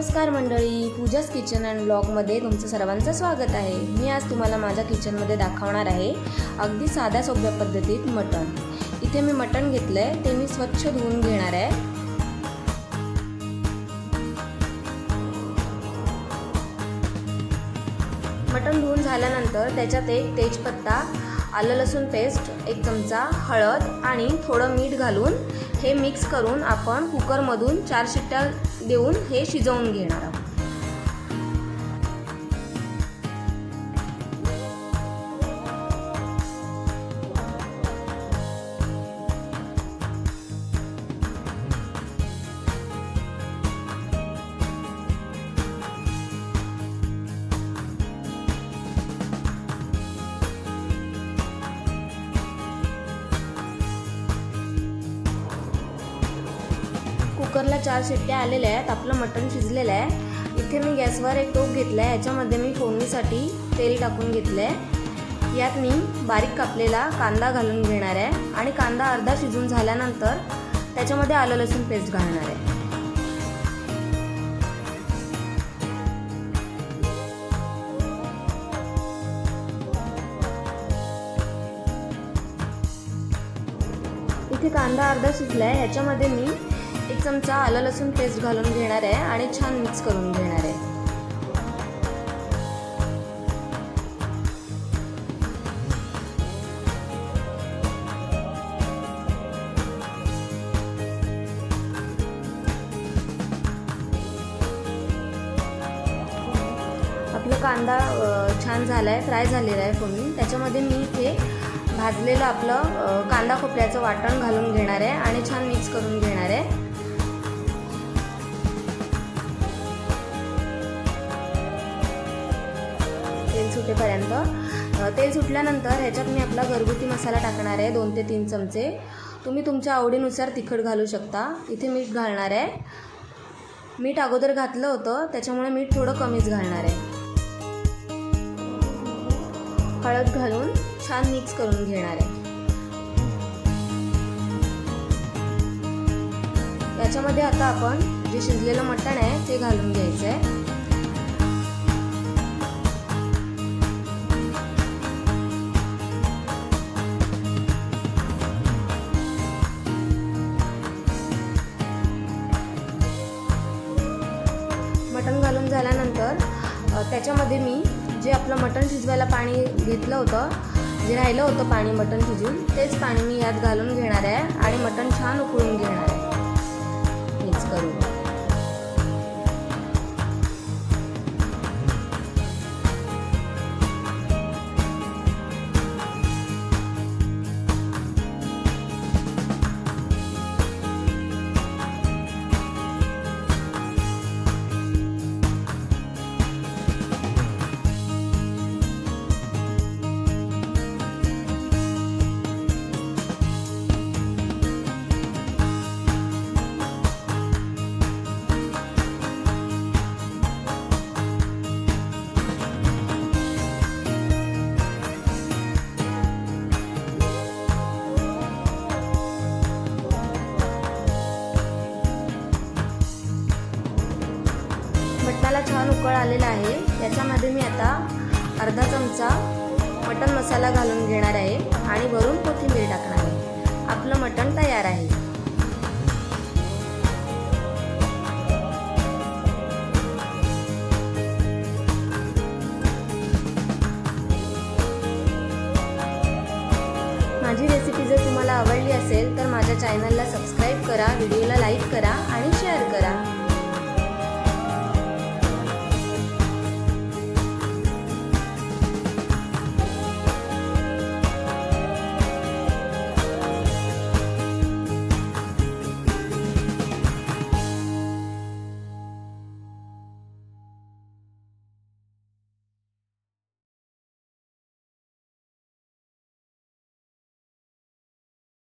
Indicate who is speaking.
Speaker 1: नमस्कार मंडळी पूजाच kitchen and ब्लॉगमध्ये तुमचं सर्वांचं स्वागत आहे. मी आज तुम्हाला माझ्या किचनमध्ये दाखवणार आहे अगदी साध्या सोप्या पद्धतीत मटण. इथे मी मटण घेतलं आहे ते मी स्वच्छ धुवून घेणार आहे. मटण धुवून झाल्यानंतर त्याच्यात एक तेजपत्ता आलं लसूण पेस्ट एक चमचा हळद आणि थोडं मीठ घालून हे मिक्स करून आपण कुकरमधून चार शिट्ट्या देऊन हे शिजवून घेणार आहोत. कुकरला चार शिट्ट्या आलेल्या आहेत आपलं मटण शिजलेलं आहे. इथे मी गॅसवर एक टोप घेतला आहे याच्यामध्ये मी फोडणीसाठी तेल टाकून घेतलं आहे यात मी बारीक कापलेला कांदा घालून घेणार आहे आणि कांदा अर्धा शिजून झाल्यानंतर त्याच्यामध्ये आलं लसूण पेस्ट घालणार आहे. इथे कांदा अर्धा शिजला आहे ह्याच्यामध्ये मी एक चमचा आलं लसूण पेस्ट घालून घेणार आहे आणि छान मिक्स करून घेणार आहे. आपला कांदा छान झाला आहे फ्राय झालेला आहे फोडून त्याच्यामध्ये मी इथे भाजलेलं आपलं कांदा खोबऱ्याचं वाटण घालून घेणार आहे आणि छान मिक्स करून घेणार आहे. सुटेपर्यंत तेल सुटल्यानंतर ह्याच्यात मी आपला घरगुती मसाला टाकणार आहे दोन ते तीन चमचे. तुम्ही तुमच्या आवडीनुसार तिखट घालू शकता. इथे मीठ घालणार आहे. मीठ अगोदर घातलं होतं त्याच्यामुळे मीठ थोडं कमीच घालणार आहे. हळद घालून छान मिक्स करून घेणार आहे. याच्यामध्ये आता आपण जे शिजलेलं मटण आहे ते घालून घ्यायचं आहे मटण घालून झाल्यानंतर त्याच्यामध्ये मी जे आपलं मटण शिजवायला पाणी घेतलं होतं जे राहिलं होतं पाणी मटण शिजून तेच पाणी मी यात घालून घेणार आहे आणि मटण छान उकळून घेणार आहे. मिक्स करून. छान उकळ आलेला आहे. याच्यामध्ये मी आता अर्धा चमचा मटण मसाला घालून घेणार आहे आणि वरून कोथिंबीर टाकणार आहे. आपलं मटण तयार आहे. माझी रेसिपी जर तुम्हाला आवडली असेल तर माझ्या चॅनलला सबस्क्राईब करा व्हिडिओला लाईक करा आणि